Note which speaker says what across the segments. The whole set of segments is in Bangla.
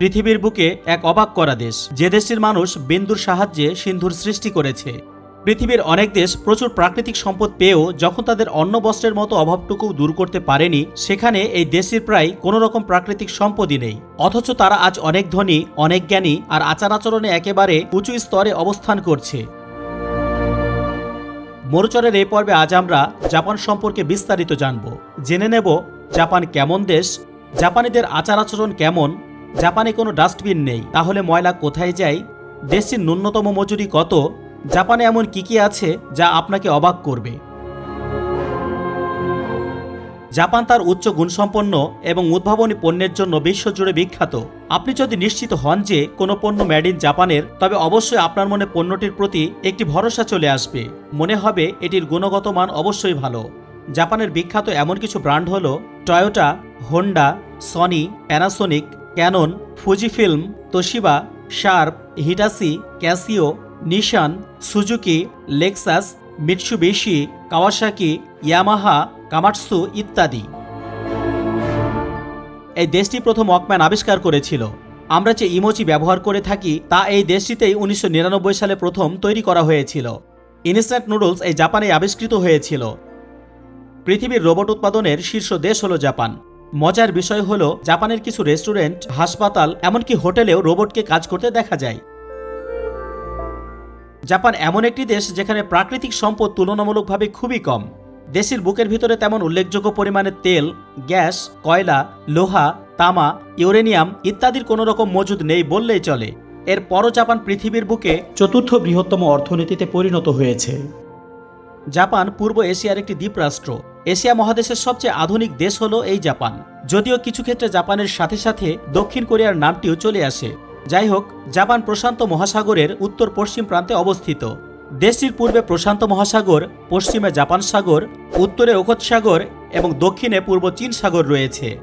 Speaker 1: পৃথিবীর বুকে এক অবাক করা দেশ। যে দেশটির মানুষ বিন্দুর সাহায্যে সিন্ধুর সৃষ্টি করেছে। পৃথিবীর অনেক দেশ প্রচুর প্রাকৃতিক সম্পদ পেয়েও যখন তাদের অন্ন বস্ত্রের মতো অভাবটুকু দূর করতে পারেনি, সেখানে এই দেশটির প্রায় কোনো রকম প্রাকৃতিক সম্পদই নেই। অথচ তারা আজ অনেক ধনী, অনেক জ্ঞানী আর আচার আচরণে একেবারে উঁচু স্তরে অবস্থান করছে। মরুচরের এই পর্বে আজ আমরা জাপান সম্পর্কে বিস্তারিত জানব। জেনে নেব জাপান কেমন দেশ, জাপানিদের আচার আচরণ কেমন জাপানে কোনো ডাস্টবিন নেই। তাহলে ময়লা কোথায় যায়? দেশটির ন্যূনতম মজুরি কত? জাপানে এমন কি কি আছে যা আপনাকে অবাক করবে? জাপান তার উচ্চ গুণসম্পন্ন এবং উদ্ভাবনী পণ্যের জন্য বিশ্বজুড়ে বিখ্যাত। আপনি যদি নিশ্চিত হন যে কোনো পণ্য মেড ইন জাপানের, তবে অবশ্যই আপনার মনে পণ্যটির প্রতি একটি ভরসা চলে আসবে। মনে হবে এটির গুণগত মান অবশ্যই ভালো। জাপানের বিখ্যাত এমন কিছু ব্র্যান্ড হল Toyota Honda Sony Panasonic Canon, Fujifilm, Toshiba, Sharp, Hitachi, Casio, Nissan, Suzuki, Lexus, Mitsubishi, Kawasaki, Yamaha, Komatsu ইত্যাদি। এই দেশটি প্রথম ওয়াকম্যান আবিষ্কার করেছিল। আমরা যে ইমোজি ব্যবহার করে থাকি, তা এই দেশটিতেই উনিশশো নিরানব্বই সালে প্রথম তৈরি করা হয়েছিল। ইনস্ট্যান্ট নুডলস এই জাপানে আবিষ্কৃত হয়েছিল। পৃথিবীর রোবট উৎপাদনের শীর্ষ দেশ হল জাপান। মজার বিষয় হলো, জাপানের কিছু রেস্টুরেন্ট, হাসপাতাল, এমনকি হোটেলেও রোবটকে কাজ করতে দেখা যায়। জাপান এমন একটি দেশ যেখানে প্রাকৃতিক সম্পদ তুলনামূলকভাবে খুবই কম। দেশের বুকের ভিতরে তেমন উল্লেখযোগ্য পরিমাণে তেল, গ্যাস, কয়লা, লোহা, তামা, ইউরেনিয়াম ইত্যাদির কোনো রকম মজুদ নেই বললেই চলে। এর পরও জাপান পৃথিবীর বুকে চতুর্থ বৃহত্তম অর্থনীতিতে পরিণত হয়েছে। জাপান পূর্ব এশিয়ার একটি দ্বীপরাষ্ট্র। এশিয়া মহাদেশের সবচেয়ে আধুনিক দেশ হলো এই জাপান। যদিও কিছু ক্ষেত্রে জাপানের সাথে সাথে দক্ষিণ কোরিয়ার নামটিও চলে আসে। যাই হোক, জাপান প্রশান্ত মহাসাগরের উত্তর পশ্চিম প্রান্তে অবস্থিত। দেশটির পূর্বে প্রশান্ত মহাসাগর, পশ্চিমে জাপান সাগর, উত্তরে ওখৎ সাগর এবং দক্ষিণে পূর্ব চীন সাগর রয়েছে।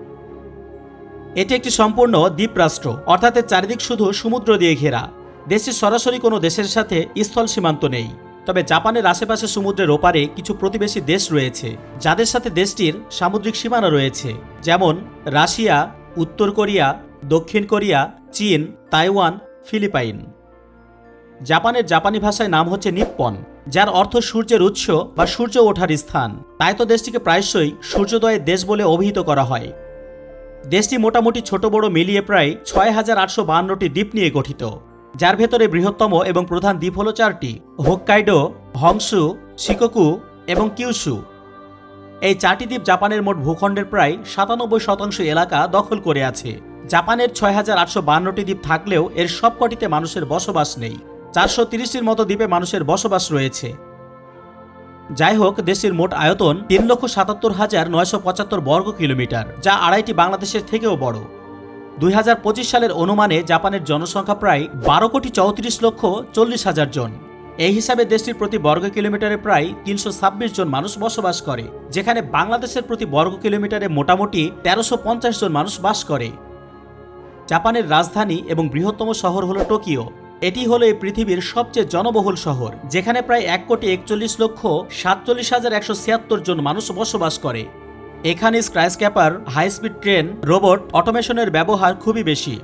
Speaker 1: এটি একটি সম্পূর্ণ দ্বীপরাষ্ট্র, অর্থাৎ চারিদিক শুধু সমুদ্র দিয়ে ঘেরা। দেশটির সরাসরি কোনো দেশের সাথে স্থল সীমান্ত নেই। তবে জাপানের আশেপাশে সমুদ্রের ওপারে কিছু প্রতিবেশী দেশ রয়েছে, যাদের সাথে দেশটির সামুদ্রিক সীমানা রয়েছে, যেমন রাশিয়া, উত্তর কোরিয়া, দক্ষিণ কোরিয়া, চীন, তাইওয়ান, ফিলিপাইন। জাপানের জাপানি ভাষায় নাম হচ্ছে নিপ্পন, যার অর্থ সূর্যের উৎস বা সূর্য ওঠার স্থান। তাই তো দেশটিকে প্রায়শই সূর্যোদয়ের দেশ বলে অভিহিত করা হয়। দেশটি মোটামুটি ছোট বড় মিলিয়ে প্রায় ছয় হাজার আটশো বাহান্নটি দ্বীপ নিয়ে গঠিত। যার ভেতরে বৃহত্তম এবং প্রধান দ্বীপ হল চারটি, হোক্কাইডো, হংসু, শিকোকু এবং কিউসু। এই চারটি দ্বীপ জাপানের মোট ভূখণ্ডের প্রায় সাতানব্বই শতাংশ এলাকা দখল করে আছে। জাপানের ছয় হাজার আটশো বান্নটি দ্বীপ থাকলেও এর সবকটিতে মানুষের বসবাস নেই। চারশো তিরিশটির মতো দ্বীপে মানুষের বসবাস রয়েছে। যাই হোক দেশের মোট আয়তন তিন লক্ষ সাতাত্তর হাজার নয়শো পঁচাত্তর বর্গ কিলোমিটার, যা আড়াইটি বাংলাদেশের থেকেও বড়। দুই হাজার পঁচিশ সালের অনুমানে জাপানের জনসংখ্যা প্রায় বারো কোটি চৌত্রিশ লক্ষ চল্লিশ হাজার জন। এই হিসাবে দেশটির প্রতি বর্গ কিলোমিটারে প্রায় তিনশো ছাব্বিশ জন মানুষ বসবাস করে, যেখানে বাংলাদেশের প্রতি বর্গ কিলোমিটারে মোটামুটি তেরোশো জন মানুষ বাস করে। জাপানের রাজধানী এবং বৃহত্তম শহর হল টোকিও। এটি হলো এই পৃথিবীর সবচেয়ে জনবহুল শহর, যেখানে প্রায় এক কোটি একচল্লিশ লক্ষ সাতচল্লিশ হাজার একশো ছিয়াত্তর জন মানুষ বসবাস করে। এখানে skyscraper high speed train robot অটোমেশনের ব্যবহার খুবই বেশি।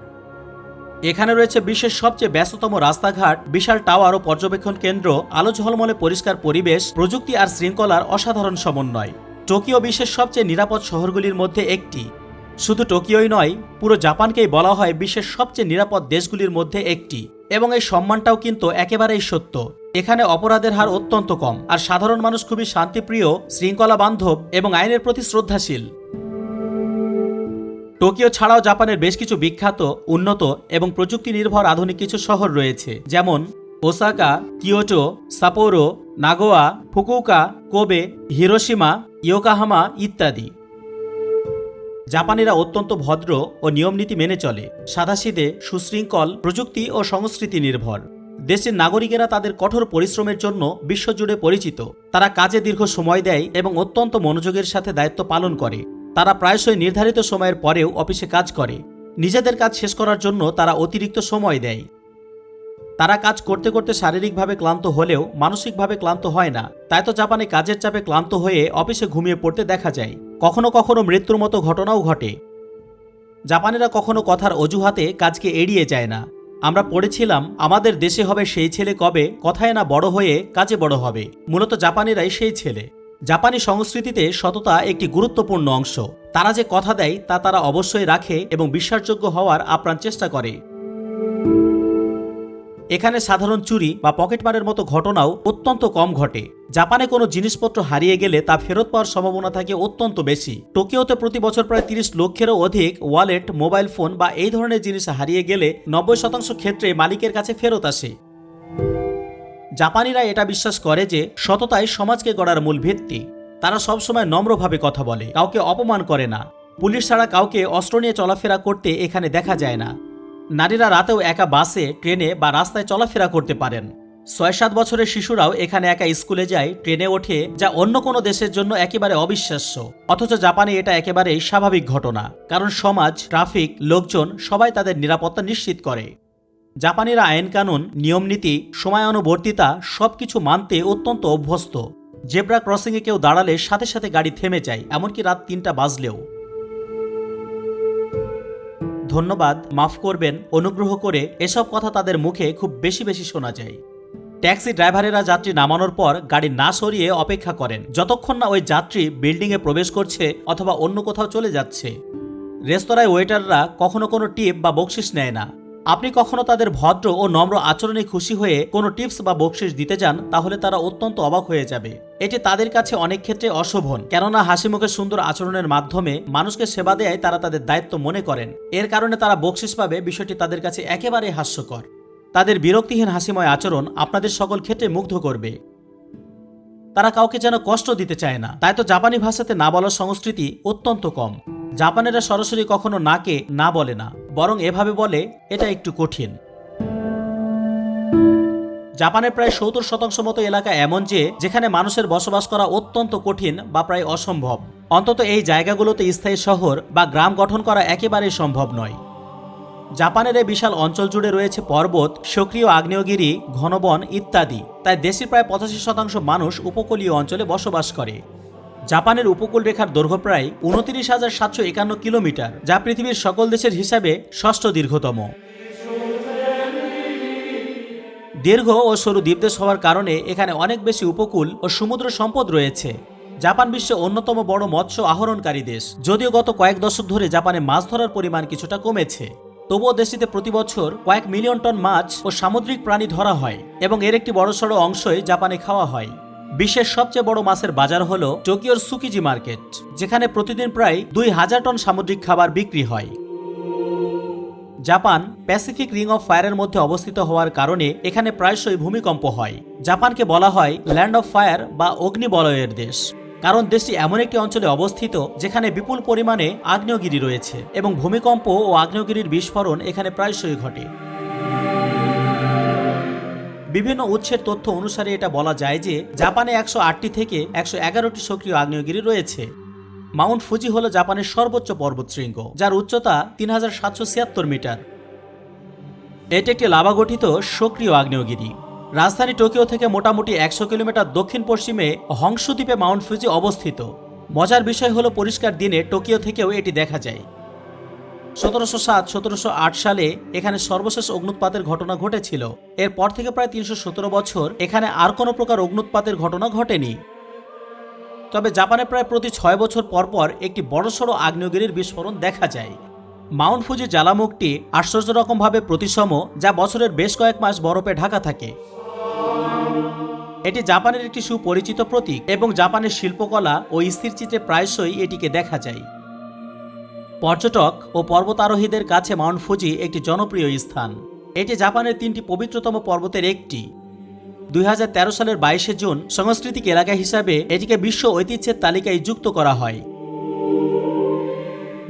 Speaker 1: এখানে রয়েছে বিশ্বের সবচেয়ে ব্যস্ততম রাস্তাঘাট, বিশাল টাওয়ার ও পর্যবেক্ষণ কেন্দ্র, আলো ঝলমলে পরিষ্কার পরিবেশ, প্রযুক্তি আর শৃঙ্খলার অসাধারণ সমন্বয়। টোকিও বিশ্বের সবচেয়ে নিরাপদ শহরগুলির মধ্যে একটি। শুধু টোকিওই নয়, পুরো জাপানকেই বলা হয় বিশ্বের সবচেয়ে নিরাপদ দেশগুলির মধ্যে একটি। এবং এই সম্মানটাও কিন্তু একেবারেই সত্য। এখানে অপরাধের হার অত্যন্ত কম, আর সাধারণ মানুষ খুবই শান্তিপ্রিয়, শৃঙ্খলা বান্ধব এবং আইনের প্রতি শ্রদ্ধাশীল। টোকিও ছাড়াও জাপানের বেশ কিছু বিখ্যাত, উন্নত এবং প্রযুক্তি নির্ভর আধুনিক কিছু শহর রয়েছে, যেমন Osaka, Kyoto, Sapporo, Nagoya Fukuoka Kobe, Hiroshima, Yokohama ইত্যাদি। জাপানিরা অত্যন্ত ভদ্র ও নিয়মনীতি মেনে চলে, সাদাসিদে সুশৃঙ্খল প্রযুক্তি ও সংস্কৃতি নির্ভর। দেশের নাগরিকেরা তাদের কঠোর পরিশ্রমের জন্য বিশ্বজুড়ে পরিচিত। তারা কাজে দীর্ঘ সময় দেয় এবং অত্যন্ত মনোযোগের সাথে দায়িত্ব পালন করে। তারা প্রায়শই নির্ধারিত সময়ের পরেও অফিসে কাজ করে। নিজেদের কাজ শেষ করার জন্য তারা অতিরিক্ত সময় দেয়। তারা কাজ করতে করতে শারীরিকভাবে ক্লান্ত হলেও মানসিকভাবে ক্লান্ত হয় না। তাই তো জাপানে কাজের চাপে ক্লান্ত হয়ে অফিসে ঘুমিয়ে পড়তে দেখা যায়। কখনো কখনো মৃত্যুর মতো ঘটনাও ঘটে। জাপানিরা কখনো কথার অজুহাতে কাজকে এড়িয়ে যায় না। আমরা পড়েছিলাম, আমাদের দেশে হবে সেই ছেলে কবে, কথায় না বড় হয়ে কাজে বড় হবে। মূলত জাপানিরাই সেই ছেলে। জাপানি সংস্কৃতিতে সততা একটি গুরুত্বপূর্ণ অংশ। তারা যে কথা দেয়, তা তারা অবশ্যই রাখে এবং বিশ্বাসযোগ্য হওয়ার আপ্রাণ চেষ্টা করে। এখানে সাধারণ চুরি বা পকেটমারের মতো ঘটনাও অত্যন্ত কম ঘটে। জাপানে কোনো জিনিসপত্র হারিয়ে গেলে তা ফেরত পাওয়ার সম্ভাবনা থাকে অত্যন্ত বেশি। টোকিওতে প্রতি বছর প্রায় তিরিশ লক্ষেরও অধিক ওয়ালেট, মোবাইল ফোন বা এই ধরনের জিনিস হারিয়ে গেলে নব্বই শতাংশ ক্ষেত্রে মালিকের কাছে ফেরত আসে। জাপানিরা এটা বিশ্বাস করে যে সততাই সমাজকে গড়ার মূল ভিত্তি। তারা সবসময় নম্রভাবে কথা বলে, কাউকে অপমান করে না। পুলিশ ছাড়া কাউকে অস্ত্র নিয়ে চলাফেরা করতে এখানে দেখা যায় না। নারীরা রাতেও একা বাসে, ট্রেনে বা রাস্তায় চলাফেরা করতে পারেন। ছয় সাত বছরের শিশুরাও এখানে একা স্কুলে যায়, ট্রেনে ওঠে, যা অন্য কোনো দেশের জন্য একেবারে অবিশ্বাস্য। অথচ জাপানে এটা একেবারেই স্বাভাবিক ঘটনা, কারণ সমাজ, ট্রাফিক, লোকজন সবাই তাদের নিরাপত্তা নিশ্চিত করে। জাপানিরা আইন কানুন নিয়মনীতি সময়ানুবর্তিতা সব কিছু মানতে অত্যন্ত অভ্যস্ত। জেব্রা ক্রসিংয়ে কেউ দাঁড়ালে সাথে সাথে গাড়ি থেমে যায়, এমনকি রাত তিনটা বাজলেও। ধন্যবাদ, মাফ করবেন, অনুগ্রহ করে এসব কথা তাদের মুখে খুব বেশি বেশি শোনা যায়। ট্যাক্সি ড্রাইভারেরা যাত্রী নামানোর পর গাড়ি না সরিয়ে অপেক্ষা করেন। যতক্ষণ না ওই যাত্রী বিল্ডিংয়ে প্রবেশ করছে অথবা অন্য কোথাও চলে যাচ্ছে। রেস্তোরাঁয় ওয়েটাররা কখনো কোনো টিপ বা বকশিস নেয় না। আপনি কখনো তাদের ভদ্র ও নম্র আচরণে খুশি হয়ে কোনো টিপস বা বকশিস দিতে যান, তাহলে তারা অত্যন্ত অবাক হয়ে যাবে। এটি তাদের কাছে অনেক ক্ষেত্রে অশোভন। কেননা হাসি মুখে সুন্দর আচরণের মাধ্যমে মানুষকে সেবা দেয় তারা তাদের দায়িত্ব মনে করেন। এর কারণে তারা বকশিস পাবে, বিষয়টি তাদের কাছে একেবারে হাস্যকর। তাদের বিরক্তিহীন হাসিময় আচরণ আপনাদের সকল ক্ষেত্রে মুগ্ধ করবে। তারা কাউকে যেন কষ্ট দিতে চায় না। তাই তো জাপানি ভাষাতে না বলার সংস্কৃতি অত্যন্ত কম। জাপানেরা সরাসরি কখনো নাকে না বলে না, বরং এভাবে বলে, এটা একটু কঠিন। জাপানের প্রায় সত্তর শতাংশ মতো এলাকা এমন যে, যেখানে মানুষের বসবাস করা অত্যন্ত কঠিন বা প্রায় অসম্ভব। অন্তত এই জায়গাগুলোতে স্থায়ী শহর বা গ্রাম গঠন করা একেবারেই সম্ভব নয়। জাপানের এই বিশাল অঞ্চল জুড়ে রয়েছে পর্বত, সক্রিয় আগ্নেয়গিরি, ঘনবন ইত্যাদি। তাই দেশের প্রায় পঁচাশি শতাংশ মানুষ উপকূলীয় অঞ্চলে বসবাস করে। জাপানের উপকূল রেখার দৈর্ঘ্য প্রায় উনত্রিশ হাজার সাতশো একান্ন কিলোমিটার, যা পৃথিবীর সকল দেশের হিসাবে ষষ্ঠ দীর্ঘতম। দীর্ঘ ও সরু দ্বীপদেশ হওয়ার কারণে এখানে অনেক বেশি উপকূল ও সমুদ্র সম্পদ রয়েছে। জাপান বিশ্বে অন্যতম বড় মৎস্য আহরণকারী দেশ, যদিও গত কয়েক দশক ধরে জাপানে মাছ ধরার পরিমাণ কিছুটা কমেছে। তবুও দেশটিতে প্রতি বছর কয়েক মিলিয়ন টন মাছ ও সামুদ্রিক প্রাণী ধরা হয় এবং এর একটি বড়সড় অংশই জাপানে খাওয়া হয়। বিশ্বের সবচেয়ে বড় মাছের বাজার হল টোকিওর সুকিজি মার্কেট, যেখানে প্রতিদিন প্রায় দুই হাজার টন সামুদ্রিক খাবার বিক্রি হয়। জাপান প্যাসিফিক রিং অফ ফায়ারের মধ্যে অবস্থিত হওয়ার কারণে এখানে প্রায়শই ভূমিকম্প হয়। জাপানকে বলা হয় ল্যান্ড অফ ফায়ার বা অগ্নিবলয়ের দেশ। কারণ দেশটি এমন একটি অঞ্চলে অবস্থিত যেখানে বিপুল পরিমাণে আগ্নেয়গিরি রয়েছে এবং ভূমিকম্প ও আগ্নেয়গিরির বিস্ফোরণ এখানে প্রায়শই ঘটে। বিভিন্ন উৎসের তথ্য অনুসারে এটা বলা যায় যে জাপানে একশো আটটি থেকে একশো এগারোটি সক্রিয় আগ্নেয়গিরি রয়েছে। মাউন্ট ফুজি হল জাপানের সর্বোচ্চ পর্বতশৃঙ্গ, যার উচ্চতা তিন হাজার সাতশো ছিয়াত্তর মিটার। এটি একটি লাভা গঠিত সক্রিয় আগ্নেয়গিরি। রাজধানী টোকিও থেকে মোটামুটি একশো কিলোমিটার দক্ষিণ পশ্চিমে হংসদ্বীপে মাউন্ট ফুজি অবস্থিত। মজার বিষয় হলো পরিষ্কার দিনে টোকিও থেকেও এটি দেখা যায়। সতেরোশো সাত, সতেরোশো আট সালে এখানে সর্বশেষ অগ্নুৎপাতের ঘটনা ঘটেছিল। এরপর থেকে প্রায় তিনশো সতেরো বছর এখানে আর কোনো প্রকার অগ্নুৎপাতের ঘটনা ঘটেনি। তবে জাপানে প্রায় প্রতি ছয় বছর পর পর একটি বড়সড় আগ্নেয়গিরির বিস্ফোরণ দেখা যায়। মাউন্ট ফুজি জ্বালামুখটি আশ্চর্য রকমভাবে প্রতিসম, যা বছরের বেশ কয়েক মাস বরফে ঢাকা থাকে। এটি জাপানের একটি সুপরিচিত প্রতীক এবং জাপানের শিল্পকলা ও স্থিরচিত্রে প্রায়শই এটিকে দেখা যায়। পর্যটক ও পর্বতারোহীদের কাছে মাউন্ট ফুজি একটি জনপ্রিয় স্থান। এটি জাপানের তিনটি পবিত্রতম পর্বতের একটি। দুই হাজার তেরো সালের বাইশে জুন সাংস্কৃতিক এলাকা হিসাবে এটিকে বিশ্ব ঐতিহ্যের তালিকায় যুক্ত করা হয়।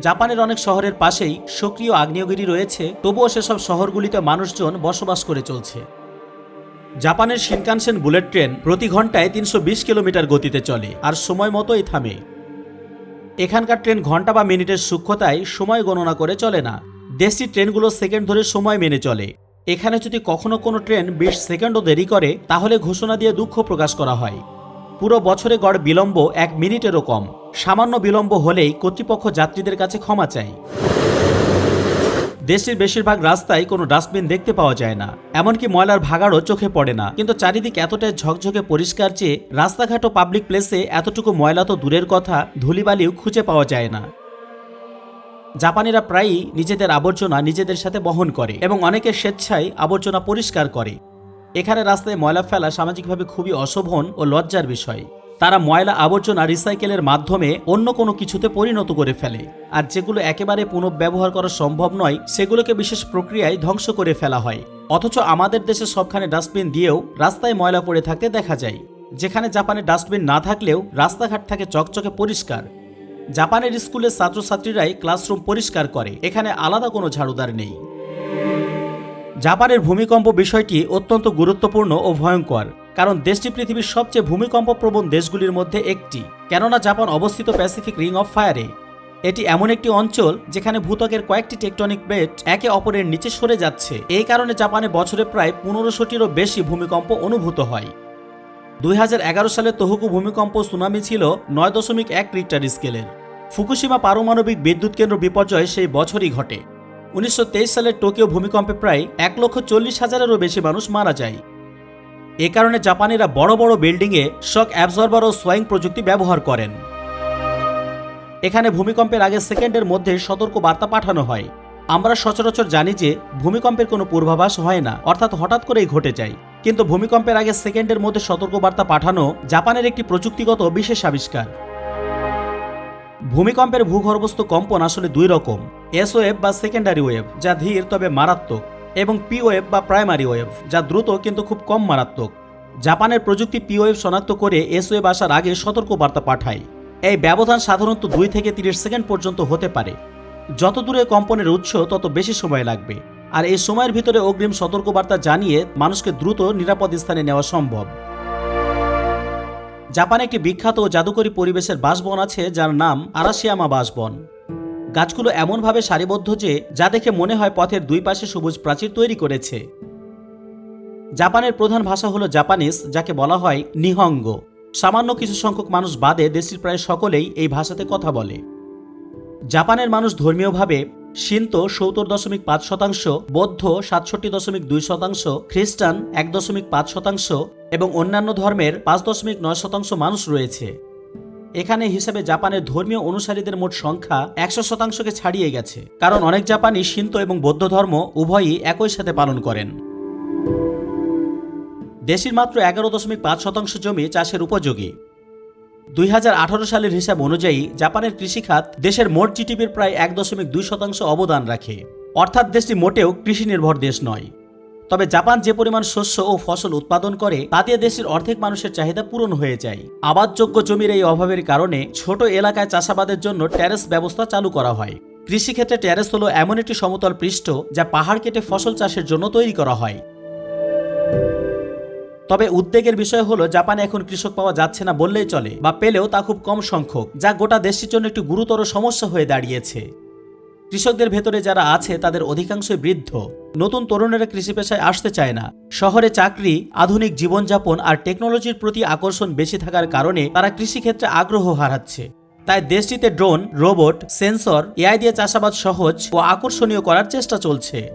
Speaker 1: জাপানের অনেক শহরের পাশেই সক্রিয় আগ্নেয়গিরি রয়েছে, তবুও সেসব শহরগুলিতে মানুষজন বসবাস করে চলছে। জাপানের শিনকানসেন বুলেট ট্রেন প্রতি ঘন্টায় তিনশো বিশ কিলোমিটার গতিতে চলে, আর সময় মতোই থামে। এখানকার ট্রেন ঘণ্টা বা মিনিটের সূক্ষ্মতায় সময় গণনা করে চলে না। দেশটির ট্রেনগুলো সেকেন্ড ধরে সময় মেনে চলে। এখানে যদি কখনো কোনো ট্রেন বিশ সেকেন্ডও দেরি করে, তাহলে ঘোষণা দিয়ে দুঃখ প্রকাশ করা হয়। পুরো বছরে গড় বিলম্ব এক মিনিটেরও কম। সামান্য বিলম্ব হলেই কর্তৃপক্ষ যাত্রীদের কাছে ক্ষমা চায়। দেশটির বেশিরভাগ রাস্তায় কোনো ডাস্টবিন দেখতে পাওয়া যায় না। এমনকি ময়লার ভাগাড়ও চোখে পড়ে না। কিন্তু চারিদিক এতটাই ঝকঝকে পরিষ্কার যে রাস্তাঘাট ও পাবলিক প্লেসে এতটুকু ময়লা তো দূরের কথা, ধুলিবালিও খুঁজে পাওয়া যায় না। জাপানিরা প্রায়ই নিজেদের আবর্জনা নিজেদের সাথে বহন করে এবং অনেকে স্বেচ্ছায় আবর্জনা পরিষ্কার করে। এখানে রাস্তায় ময়লা ফেলা সামাজিকভাবে খুবই অশোভন ও লজ্জার বিষয়। তারা ময়লা আবর্জনা রিসাইকেলের মাধ্যমে অন্য কোনো কিছুতে পরিণত করে ফেলে। আর যেগুলো একেবারে পুনঃব্যবহার করা সম্ভব নয়, সেগুলোকে বিশেষ প্রক্রিয়ায় ধ্বংস করে ফেলা হয়। অথচ আমাদের দেশে সবখানে ডাস্টবিন দিয়েও রাস্তায় ময়লা পড়ে থাকতে দেখা যায়। যেখানে জাপানে ডাস্টবিন না থাকলেও রাস্তাঘাট থাকে চকচকে পরিষ্কার। জাপানের স্কুলের ছাত্রছাত্রীরাই ক্লাসরুম পরিষ্কার করে, এখানে আলাদা কোনো ঝাড়ুদার নেই। জাপানের ভূমিকম্প বিষয়টি অত্যন্ত গুরুত্বপূর্ণ ও ভয়ঙ্কর। কারণ দেশটি পৃথিবীর সবচেয়ে ভূমিকম্প প্রবণ দেশগুলির মধ্যে একটি। কেননা জাপান অবস্থিত প্যাসিফিক রিং অফ ফায়ারে। এটি এমন একটি অঞ্চল যেখানে ভূতকের কয়েকটি টেকটনিক প্লেট একে অপরের নিচে সরে যাচ্ছে। এই কারণে জাপানে বছরে প্রায় পনেরোশোটিরও বেশি ভূমিকম্প অনুভূত হয়। দুই হাজার এগারো সালে তহুকু ভূমিকম্প সুনামি ছিল নয় দশমিক এক রিক্টার স্কেলের। ফুকুশিমা পারমাণবিক বিদ্যুৎ কেন্দ্র বিপর্যয় সেই বছরই ঘটে। উনিশশো তেইশ সালের টোকিও ভূমিকম্পে প্রায় এক লক্ষ চল্লিশ হাজারেরও বেশি মানুষ মারা যায়। এ কারণে জাপানিরা বড় বড় বিল্ডিংয়ে শক অ্যাবজর্বার ও সোয়িং প্রযুক্তি ব্যবহার করেন। এখানে ভূমিকম্পের আগে সেকেন্ডের মধ্যে সতর্ক বার্তা পাঠানো হয়। আমরা সচরাচর জানি যে ভূমিকম্পের কোনো পূর্বাভাস হয় না, অর্থাৎ হঠাৎ করেই ঘটে যায়। কিন্তু ভূমিকম্পের আগে সেকেন্ডের মধ্যে সতর্কবার্তা পাঠানো জাপানের একটি প্রযুক্তিগত বিশেষ আবিষ্কার। ভূমিকম্পের ভূগর্ভস্থ কম্পন আসলে দুই রকম এস ওয়েভ বা সেকেন্ডারি ওয়েভ, যা ধীর তবে মারাত্মক। এবং পি ওয়েভ বা প্রাইমারি ওয়েভ যা দ্রুত কিন্তু খুব কম মারাত্মক। জাপানের প্রযুক্তি পি ওয়েভ শনাক্ত করে এস ওয়েভ আসার আগে সতর্কবার্তা পাঠায়। এই ব্যবধান সাধারণত দুই থেকে তিরিশ সেকেন্ড পর্যন্ত হতে পারে। যত দূরে কম্পনের উৎস, তত বেশি সময় লাগবে। আর এই সময়ের ভিতরে অগ্রিম সতর্কবার্তা জানিয়ে মানুষকে দ্রুত নিরাপদ স্থানে নেওয়া সম্ভব। জাপানে একটি বিখ্যাত ও জাদুকরী পরিবেশের বাসবন আছে, যার নাম আরাশিয়ামা বাসবন গাছগুলো এমনভাবে সারিবদ্ধ যে, যা দেখে মনে হয় পথের দুই পাশে সবুজ প্রাচীর তৈরি করেছে। জাপানের প্রধান ভাষা হলো জাপানিজ, যাকে বলা হয় নিহঙ্গ। সামান্য কিছু সংখ্যক মানুষ বাদে দেশটির প্রায় সকলেই এই ভাষাতে কথা বলে। জাপানের মানুষ ধর্মীয়ভাবে শিন্ত সত্তর দশমিক পাঁচ শতাংশ, বৌদ্ধ সাতষট্টি দশমিক দুই শতাংশ, খ্রিস্টান এক দশমিক পাঁচ শতাংশ এবং অন্যান্য ধর্মের পাঁচ দশমিক নয় শতাংশ মানুষ রয়েছে। এখানে হিসেবে জাপানের ধর্মীয় অনুসারীদের মোট সংখ্যা একশো শতাংশকে ছাড়িয়ে গেছে। কারণ অনেক জাপানি শিন্ত এবং বৌদ্ধ ধর্ম উভয়ই একই সাথে পালন করেন। দেশের মাত্র এগারো দশমিক পাঁচ শতাংশ জমি চাষের উপযোগী। দুই হাজার আঠারো সালের হিসাব অনুযায়ী জাপানের কৃষিখাত দেশের মোট জিডিপির প্রায় এক দশমিক দুই শতাংশ অবদান রাখে। অর্থাৎ দেশটি মোটেও কৃষি নির্ভর দেশ নয়। তবে জাপান যে পরিমাণ শস্য ও ফসল উৎপাদন করে তাতে দেশের অর্ধেক মানুষের চাহিদা পূরণ হয়ে যায়। আবাদযোগ্য জমির এই অভাবের কারণে ছোট এলাকায় চাষাবাদের জন্য ট্যারেস ব্যবস্থা চালু করা হয়। কৃষিক্ষেত্রে ট্যারেস হলো এমন একটি সমতল পৃষ্ঠ যা পাহাড় কেটে ফসল চাষের জন্য তৈরি করা হয়। তবে উদ্বেগের বিষয় হলো, জাপানে এখন কৃষক পাওয়া যাচ্ছে না বললেই চলে বা পেলেও তা খুব কম সংখ্যক, যা গোটা দেশটির জন্য একটি গুরুতর সমস্যা হয়ে দাঁড়িয়েছে। কৃষকদের ভেতরে যারা আছে, তাদের অধিকাংশই বৃদ্ধ। নতুন তরুণেরা কৃষি পেশায় আসতে চায় না। শহরে চাকরি, আধুনিক জীবনযাপন আর টেকনোলজির প্রতি আকর্ষণ বেশি থাকার কারণে তারা কৃষিক্ষেত্রে আগ্রহ হারাচ্ছে। তাই দেশটিতে ড্রোন, রোবট, সেন্সর, এআই দিয়ে চাষাবাদ সহজ ও আকর্ষণীয় করার চেষ্টা চলছে।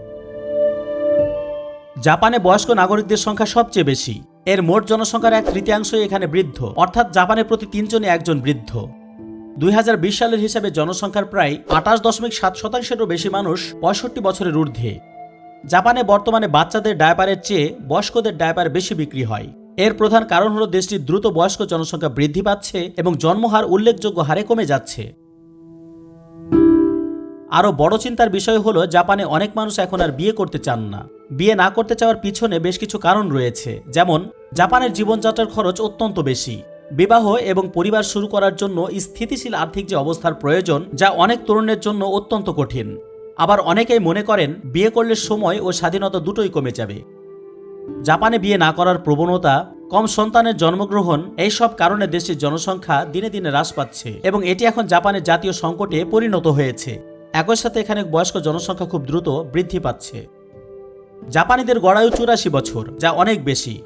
Speaker 1: জাপানে বয়স্ক নাগরিকদের সংখ্যা সবচেয়ে বেশি। এর মোট জনসংখ্যার এক তৃতীয়াংশই এখানে বৃদ্ধ। অর্থাৎ জাপানে প্রতি তিনজনে একজন বৃদ্ধ। দুই হাজার বিশ সালের হিসাবে জনসংখ্যার প্রায় আঠাশ দশমিক সাত শতাংশেরও বেশি মানুষ পঁয়ষট্টি বছরের ঊর্ধ্বে। জাপানে বর্তমানে বাচ্চাদের ডায়াপারের চেয়ে বয়স্কদের ডায়াপার বেশি বিক্রি হয়। এর প্রধান কারণ হলো দেশটির দ্রুত বয়স্ক জনসংখ্যা বৃদ্ধি পাচ্ছে এবং জন্মহার উল্লেখযোগ্য হারে কমে যাচ্ছে। আরও বড় চিন্তার বিষয় হলো, জাপানে অনেক মানুষ এখন আর বিয়ে করতে চান না। বিয়ে না করতে চাওয়ার পিছনে বেশ কিছু কারণ রয়েছে। যেমন, জাপানের জীবনযাত্রার খরচ অত্যন্ত বেশি। বিবাহ এবং পরিবার শুরু করার জন্য স্থিতিশীল আর্থিক যে অবস্থার প্রয়োজন, যা অনেক তরুণের জন্য অত্যন্ত কঠিন। আবার অনেকেই মনে করেন বিয়ে করলে সময় ও স্বাধীনতা দুটোই কমে যাবে। জাপানে বিয়ে না করার প্রবণতা, কম সন্তানের জন্মগ্রহণ এই সব কারণে দেশের জনসংখ্যা দিনে দিনে হ্রাস পাচ্ছে এবং এটি এখন জাপানের জাতীয় সংকটে পরিণত হয়েছে। একই সাথে এখানে বয়স্ক জনসংখ্যা খুব দ্রুত বৃদ্ধি পাচ্ছে। জাপানিদের গড়ায়ু চুরাশি বছর, যা অনেক বেশি।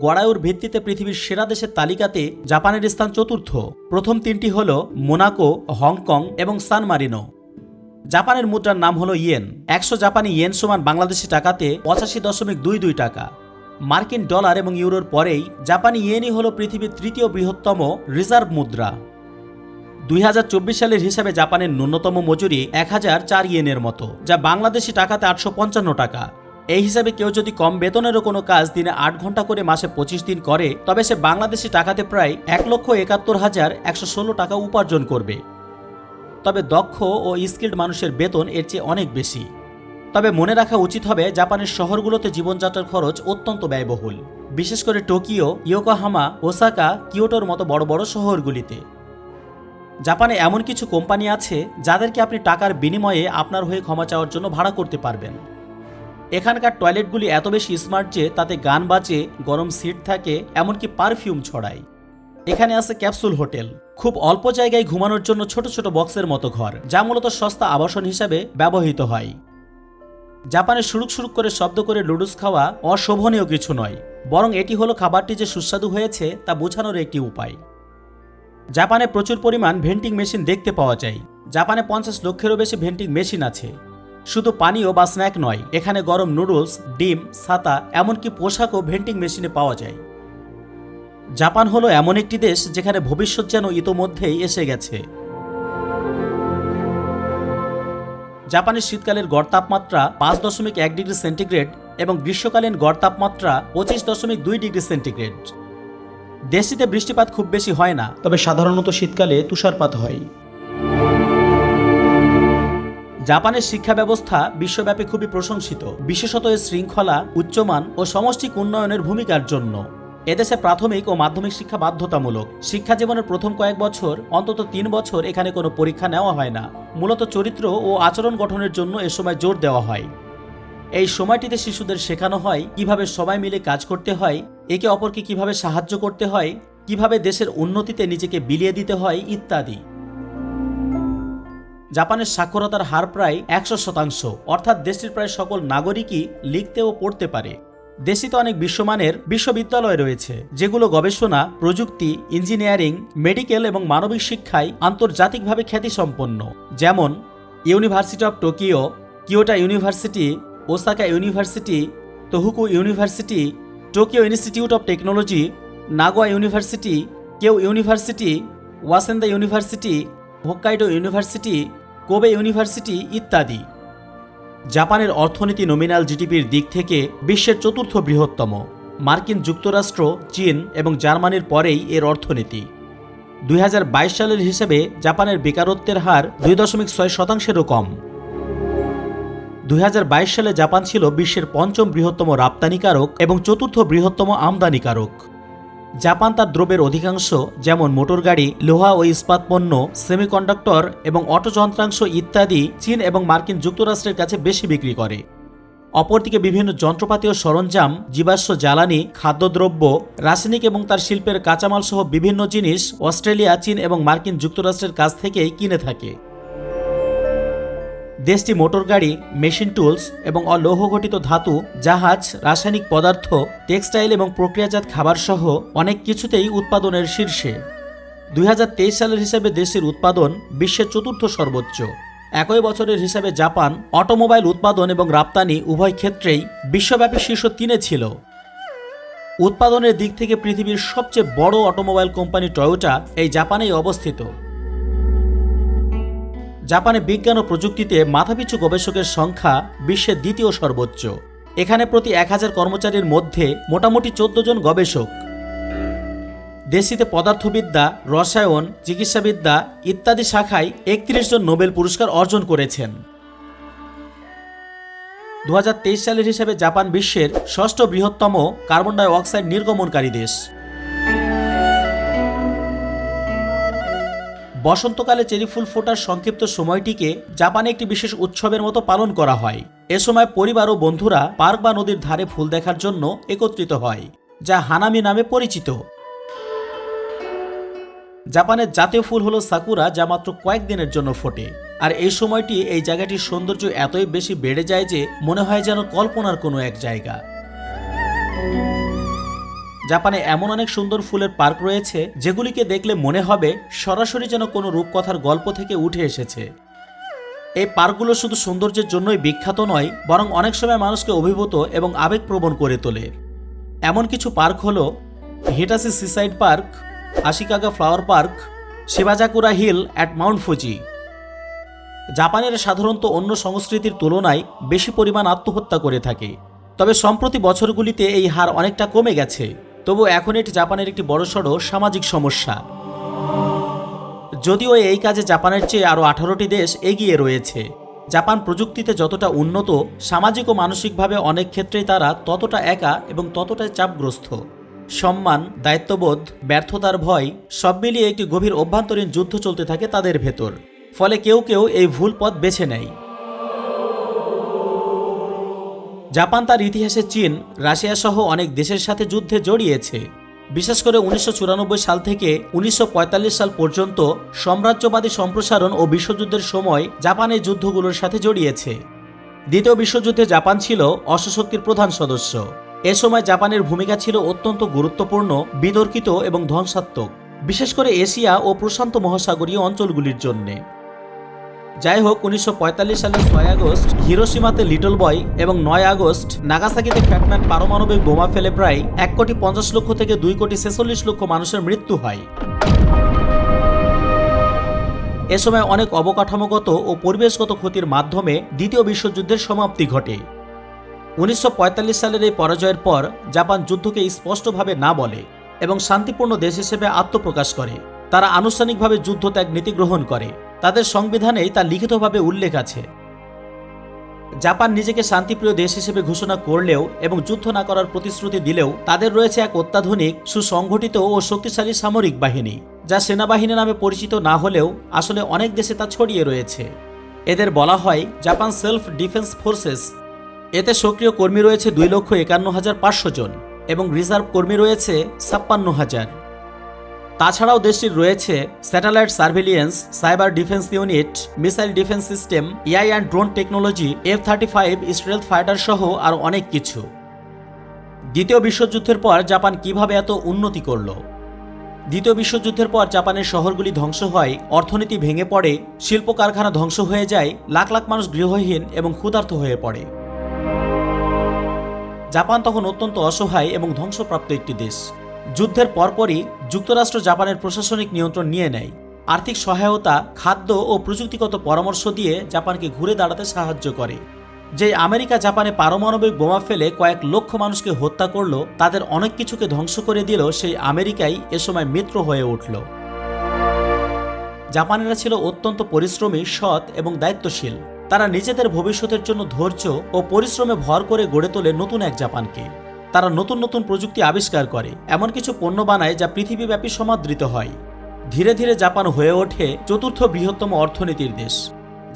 Speaker 1: গড়ায়ুর ভিত্তিতে পৃথিবীর সেরা দেশের তালিকাতে জাপানের স্থান চতুর্থ। প্রথম তিনটি হল মোনাকো, হংকং এবং সান মারিনো জাপানের মুদ্রার নাম হলো ইয়েন। একশো জাপানি ইয়েন সমান বাংলাদেশি টাকাতে পঁচাশি দশমিক দুই দুই টাকা। মার্কিন ডলার এবং ইউরোর পরেই জাপানি ইয়েনই হলো পৃথিবীর তৃতীয় বৃহত্তম রিজার্ভ মুদ্রা। দুই হাজার চব্বিশ সালের হিসাবে জাপানের ন্যূনতম মজুরি এক হাজার চার ইয়েনের মতো, যা বাংলাদেশি টাকাতে আটশো পঞ্চান্ন টাকা। এই হিসাবে কেউ যদি কম বেতনেরও কোনো কাজ দিনে আট ঘণ্টা করে মাসে পঁচিশ দিন করে, তবে সে বাংলাদেশি টাকাতে প্রায় এক লক্ষ একাত্তর হাজার একশো ষোলো টাকা উপার্জন করবে। তবে দক্ষ ও স্কিল্ড মানুষের বেতন এর চেয়ে অনেক বেশি। তবে মনে রাখা উচিত হবে, জাপানের শহরগুলোতে জীবনযাত্রার খরচ অত্যন্ত ব্যয়বহুল। বিশেষ করে টোকিও, ইয়োকোহামা, ওসাকা, কিয়োটোর মতো বড় বড় শহরগুলিতে। জাপানে এমন কিছু কোম্পানি আছে, যাদেরকে আপনি টাকার বিনিময়ে আপনার হয়ে ক্ষমা চাওয়ার জন্য ভাড়া করতে পারবেন। এখানকার টয়লেটগুলি এত বেশি স্মার্ট যে তাতে গান বাজে, গরম সিট থাকে, এমনকি পারফিউম ছড়ায়। এখানে আছে ক্যাপসুল হোটেল। খুব অল্প জায়গায় ঘুমানোর জন্য ছোট ছোট বক্সের মতো ঘর, যা মূলত সস্তা আবাসন হিসাবে ব্যবহৃত হয়। জাপানে সুরুক সুরুক করে শব্দ করে লুডুস খাওয়া অশোভনীয় কিছু নয়, বরং এটি হলো খাবারটি যে সুস্বাদু হয়েছে তা বোঝানোর একটি উপায়। জাপানে প্রচুর পরিমাণ ভেন্টিং মেশিন দেখতে পাওয়া যায়। জাপানে পঞ্চাশ লক্ষেরও বেশি ভেন্টিং মেশিন আছে। শুধু পানীয় বা স্ন্যাক নয়, এখানে গরম নুডলস, ডিম, ছাতা, এমনকি পোশাকও ভেন্টিং মেশিনে পাওয়া যায়। জাপান হলো এমন একটি দেশ যেখানে ভবিষ্যৎ যেন ইতোমধ্যেই এসে গেছে। জাপানের শীতকালের গড় তাপমাত্রা পাঁচ দশমিক এক ডিগ্রি সেন্টিগ্রেড এবং গ্রীষ্মকালীন গড় তাপমাত্রা পঁচিশ দশমিক দুই ডিগ্রি সেন্টিগ্রেড। দেশটিতে বৃষ্টিপাত খুব বেশি হয় না, তবে সাধারণত শীতকালে তুষারপাত হয়। জাপানের শিক্ষা ব্যবস্থা বিশ্বব্যাপী খুবই প্রশংসিত, বিশেষত এর শৃঙ্খলা, উচ্চমান ও সমষ্টিক উন্নয়নের ভূমিকার জন্য। এদেশে প্রাথমিক ও মাধ্যমিক শিক্ষা বাধ্যতামূলক। শিক্ষা জীবনের প্রথম কয়েক বছর, অন্তত তিন বছর এখানে কোনো পরীক্ষা নেওয়া হয় না। মূলত চরিত্র ও আচরণ গঠনের জন্য এ সময় জোর দেওয়া হয়। এই সময়টিতে শিশুদের শেখানো হয় কীভাবে সবাই মিলে কাজ করতে হয়, একে অপরকে কীভাবে সাহায্য করতে হয়, কীভাবে দেশের উন্নতিতে নিজেকে বিলিয়ে দিতে হয়, ইত্যাদি। জাপানের সাক্ষরতার হার প্রায় একশো শতাংশ, অর্থাৎ দেশটির প্রায় সকল নাগরিকই লিখতে ও পড়তে পারে। দেশটিতে অনেক বিশ্বমানের বিশ্ববিদ্যালয় রয়েছে, যেগুলো গবেষণা, প্রযুক্তি, ইঞ্জিনিয়ারিং, মেডিকেল এবং মানবিক শিক্ষায় আন্তর্জাতিকভাবে খ্যাতিসম্পন্ন। যেমন, university of Tokyo, Kyoto university, Osaka university, Tohoku university, Tokyo institute of technology, Nagoya university, Keio university, Waseda university, Hokkaido university, Kobe university ইত্যাদি। জাপানের অর্থনীতি নমিনাল জিডিপির দিক থেকে বিশ্বের চতুর্থ বৃহত্তম। মার্কিন যুক্তরাষ্ট্র, চীন এবং জার্মানির পরেই এর অর্থনীতি। দুই হাজার বাইশ সালের হিসেবে জাপানের বেকারত্বের হার দুই দশমিক ছয় শতাংশেরও কম। দুই হাজার বাইশ সালে জাপান ছিল বিশ্বের পঞ্চম বৃহত্তম রপ্তানিকারক এবং চতুর্থ বৃহত্তম আমদানিকারক। জাপান তার দ্রব্যের অধিকাংশ, যেমন মোটরগাড়ি লোহা ও ইস্পাত পণ্য, সেমিকন্ডাক্টর এবং অটো যন্ত্রাংশ ইত্যাদি চীন এবং মার্কিন যুক্তরাষ্ট্রের কাছে বেশি বিক্রি করে। অপরদিকে বিভিন্ন যন্ত্রপাতি ও সরঞ্জাম, জীবাশ্ম জ্বালানি, খাদ্যদ্রব্য, রাসায়নিক এবং তার শিল্পের কাঁচামাল সহ বিভিন্ন জিনিস অস্ট্রেলিয়া, চীন এবং মার্কিন যুক্তরাষ্ট্রের কাছ থেকেই কিনে থাকে। দেশটি মোটরগাড়ি মেশিন টুলস এবং অলৌহঘটিত ধাতু, জাহাজ, রাসায়নিক পদার্থ, টেক্সটাইল এবং প্রক্রিয়াজাত খাবার সহ অনেক কিছুতেই উৎপাদনের শীর্ষে। দুই হাজার তেইশ সালের হিসাবে দেশের উৎপাদন বিশ্বের চতুর্থ সর্বোচ্চ। একই বছরের হিসাবে জাপান অটোমোবাইল উৎপাদন এবং রপ্তানি উভয় ক্ষেত্রেই বিশ্বব্যাপী শীর্ষ তিনে ছিল। উৎপাদনের দিক থেকে পৃথিবীর সবচেয়ে বড় অটোমোবাইল কোম্পানি টয়োটা এই জাপানেই অবস্থিত। জাপানে বিজ্ঞান ও প্রযুক্তিতে মাথাপিছু গবেষকের সংখ্যা বিশ্বের দ্বিতীয় সর্বোচ্চ। এখানে প্রতি এক হাজার কর্মচারীর মধ্যে মোটামুটি চোদ্দ জন গবেষক। দেশটিতে পদার্থবিদ্যা, রসায়ন, চিকিৎসাবিদ্যা ইত্যাদি শাখায় একত্রিশ জন নোবেল পুরস্কার অর্জন করেছেন। দু হাজার তেইশ সালের হিসাবে জাপান বিশ্বের ষষ্ঠ বৃহত্তম কার্বন ডাই অক্সাইড নির্গমনকারী দেশ। বসন্তকালে চেরি ফুল ফোটার সংক্ষিপ্ত সময়টিকে জাপানে একটি বিশেষ উৎসবের মতো পালন করা হয়। এ সময় পরিবার ও বন্ধুরা পার্ক বা নদীর ধারে ফুল দেখার জন্য একত্রিত হয়, যা হানামি নামে পরিচিত। জাপানের জাতীয় ফুল হলো সাকুরা, যা মাত্র কয়েকদিনের জন্য ফোটে। আর এই সময়টি এই জায়গাটির সৌন্দর্য এতই বেশি বেড়ে যায় যে মনে হয় যেন কল্পনার কোনো এক জায়গা। জাপানে এমন অনেক সুন্দর ফুলের পার্ক রয়েছে যেগুলিকে দেখলে মনে হবে সরাসরি যেন কোনো রূপকথার গল্প থেকে উঠে এসেছে। এই পার্কগুলো শুধু সৌন্দর্যের জন্যই বিখ্যাত নয়, বরং অনেক সময় মানুষকে অভিভূত এবং আবেগপ্রবণ করে তোলে। এমন কিছু পার্ক হলো Hitachi seaside park, Ashikaga flower park, Shibazakura hill, at Mount Fuji. জাপানের সাধারণত অন্য সংস্কৃতির তুলনায় বেশি পরিমাণ আত্মহত্যা করে থাকে। তবে সম্প্রতি বছরগুলিতে এই হার অনেকটা কমে গেছে। তবু এখন এটি জাপানের একটি বড়সড় সামাজিক সমস্যা। যদিও এই কাজে জাপানের চেয়ে আরও আঠারোটি দেশ এগিয়ে রয়েছে। জাপান প্রযুক্তিতে যতটা উন্নত, সামাজিক ও মানসিকভাবে অনেক ক্ষেত্রেই তারা ততটা একা এবং ততটাই চাপগ্রস্ত। সম্মান, দায়িত্ববোধ, ব্যর্থতার ভয়, সব মিলিয়ে একটি গভীর অভ্যন্তরীণ যুদ্ধ চলতে থাকে তাদের ভেতর। ফলে কেউ কেউ এই ভুল পথ বেছে নেয়। জাপান তার ইতিহাসে চীন, রাশিয়া সহ অনেক দেশের সাথে যুদ্ধে জড়িয়েছে। বিশেষ করে উনিশশো চুরানব্বই সাল থেকে উনিশশো পঁয়তাল্লিশ সাল পর্যন্ত সাম্রাজ্যবাদী সম্প্রসারণ ও বিশ্বযুদ্ধের সময় জাপান এই যুদ্ধগুলোর সাথে জড়িয়েছে। দ্বিতীয় বিশ্বযুদ্ধে জাপান ছিল অশ্বশক্তির প্রধান সদস্য। এ সময় জাপানের ভূমিকা ছিল অত্যন্ত গুরুত্বপূর্ণ, বিতর্কিত এবং ধ্বংসাত্মক। বিশেষ করে এশিয়া ও প্রশান্ত মহাসাগরীয় অঞ্চলগুলির জন্যে। যাই হোক উনিশশো পঁয়তাল্লিশ সালের ছয় আগস্ট হিরোসীমাতে লিটল বয় এবং নয় আগস্ট নাগাসাকিতে ফ্যাটম্যান পারমাণবিক বোমা ফেলে প্রায় এক কোটি পঞ্চাশ লক্ষ থেকে দুই কোটি ছেচল্লিশ লক্ষ মানুষের মৃত্যু হয়। এ সময় অনেক অবকাঠামোগত ও পরিবেশগত ক্ষতির মাধ্যমে দ্বিতীয় বিশ্বযুদ্ধের সমাপ্তি ঘটে। উনিশশো পঁয়তাল্লিশ সালের এই পরাজয়ের পর জাপান যুদ্ধকে স্পষ্টভাবে না বলে এবং শান্তিপূর্ণ দেশ হিসেবে আত্মপ্রকাশ করে। তারা আনুষ্ঠানিকভাবে যুদ্ধ ত্যাগ নীতি গ্রহণ করে। তাদের সংবিধানেই তা লিখিতভাবে উল্লেখ আছে। জাপান নিজেকে শান্তিপ্রিয় দেশ হিসেবে ঘোষণা করলেও এবং যুদ্ধ না করার প্রতিশ্রুতি দিলেও তাদের রয়েছে এক অত্যাধুনিক, সুসংগঠিত ও শক্তিশালী সামরিক বাহিনী, যা সেনাবাহিনী নামে পরিচিত না হলেও আসলে অনেক দেশে তা ছড়িয়ে রয়েছে। এদের বলা হয় জাপান সেলফ ডিফেন্স ফোর্সেস। এতে সক্রিয় কর্মী রয়েছে দুই লক্ষ একান্ন হাজার পাঁচশো জন এবং রিজার্ভ কর্মী রয়েছে ছাপ্পান্ন হাজার। তাছাড়াও দেশটির রয়েছে satellite surveillance, cyber defence unit, missile defence system, AI and drone technology, F thirty five stealth fighter সহ আরও অনেক কিছু। দ্বিতীয় বিশ্বযুদ্ধের পর জাপান কীভাবে এত উন্নতি করল? দ্বিতীয় বিশ্বযুদ্ধের পর জাপানের শহরগুলি ধ্বংস হয়, অর্থনীতি ভেঙে পড়ে শিল্প কারখানা ধ্বংস হয়ে যায়, লাখ লাখ মানুষ গৃহহীন এবং ক্ষুধার্ত হয়ে পড়ে। জাপান তখন অত্যন্ত অসহায় এবং ধ্বংসপ্রাপ্ত একটি দেশ। যুদ্ধের পরপরই যুক্তরাষ্ট্র জাপানের প্রশাসনিক নিয়ন্ত্রণ নিয়ে নেয়। আর্থিক সহায়তা, খাদ্য ও প্রযুক্তিগত পরামর্শ দিয়ে জাপানকে ঘুরে দাঁড়াতে সাহায্য করে। যে আমেরিকা জাপানে পারমাণবিক বোমা ফেলে কয়েক লক্ষ মানুষকে হত্যা করল, তাদের অনেক কিছুকে ধ্বংস করে দিল সেই আমেরিকাই এ সময় মিত্র হয়ে উঠল। জাপানিরা ছিল অত্যন্ত পরিশ্রমী, সৎ এবং দায়িত্বশীল। তারা নিজেদের ভবিষ্যতের জন্য ধৈর্য ও পরিশ্রমে ভর করে গড়ে তোলে নতুন এক জাপানকে। তারা নতুন নতুন প্রযুক্তি আবিষ্কার করে, এমন কিছু পণ্য বানায় যা পৃথিবীব্যাপী সমাদৃত হয়। ধীরে ধীরে জাপান হয়ে ওঠে চতুর্থ বৃহত্তম অর্থনীতির দেশ।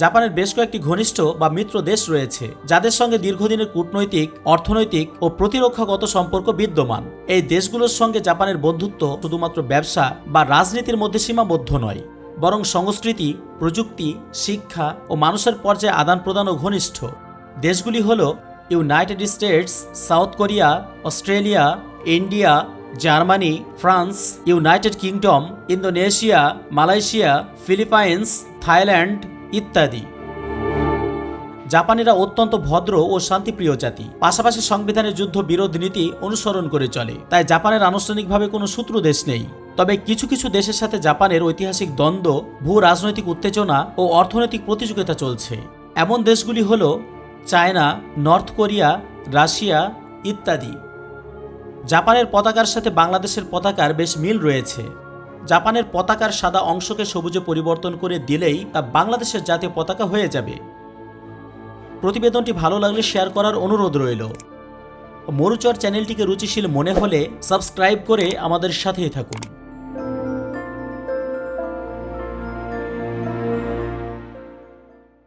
Speaker 1: জাপানের বেশ কয়েকটি ঘনিষ্ঠ বা মিত্র দেশ রয়েছে, যাদের সঙ্গে দীর্ঘদিনের কূটনৈতিক, অর্থনৈতিক ও প্রতিরক্ষাগত সম্পর্ক বিদ্যমান। এই দেশগুলোর সঙ্গে জাপানের বন্ধুত্ব শুধুমাত্র ব্যবসা বা রাজনীতির মধ্যে সীমাবদ্ধ নয়, বরং সংস্কৃতি, প্রযুক্তি, শিক্ষা ও মানুষের পর্যায়ে আদান প্রদানও ঘনিষ্ঠ। দেশগুলি হল United States, South Korea, Australia, India, Germany, France, United Kingdom, Indonesia, Malaysia, Philippines, Thailand ইত্যাদি। জাপানিরা অত্যন্ত ভদ্র ও শান্তিপ্রিয় জাতি। পাশাপাশি সংবিধানের যুদ্ধ বিরোধ নীতি অনুসরণ করে চলে। তাই জাপানের আনুষ্ঠানিকভাবে কোনো শত্রু দেশ নেই। তবে কিছু কিছু দেশের সাথে জাপানের ঐতিহাসিক দ্বন্দ্ব ভূ রাজনৈতিক উত্তেজনা ও অর্থনৈতিক প্রতিযোগিতা চলছে। এমন দেশগুলি হল চায়না, নর্থ কোরিয়া, রাশিয়া ইত্যাদি। জাপানের পতাকার সাথে বাংলাদেশের পতাকার বেশ মিল রয়েছে। জাপানের পতাকার সাদা অংশকে সবুজে পরিবর্তন করে দিলেই তা বাংলাদেশের জাতীয় পতাকা হয়ে যাবে। প্রতিবেদনটি ভালো লাগলে শেয়ার করার অনুরোধ রইল। মরুচর চ্যানেলটিকে রুচিশীল মনে হলে সাবস্ক্রাইব করে আমাদের সাথেই থাকুন।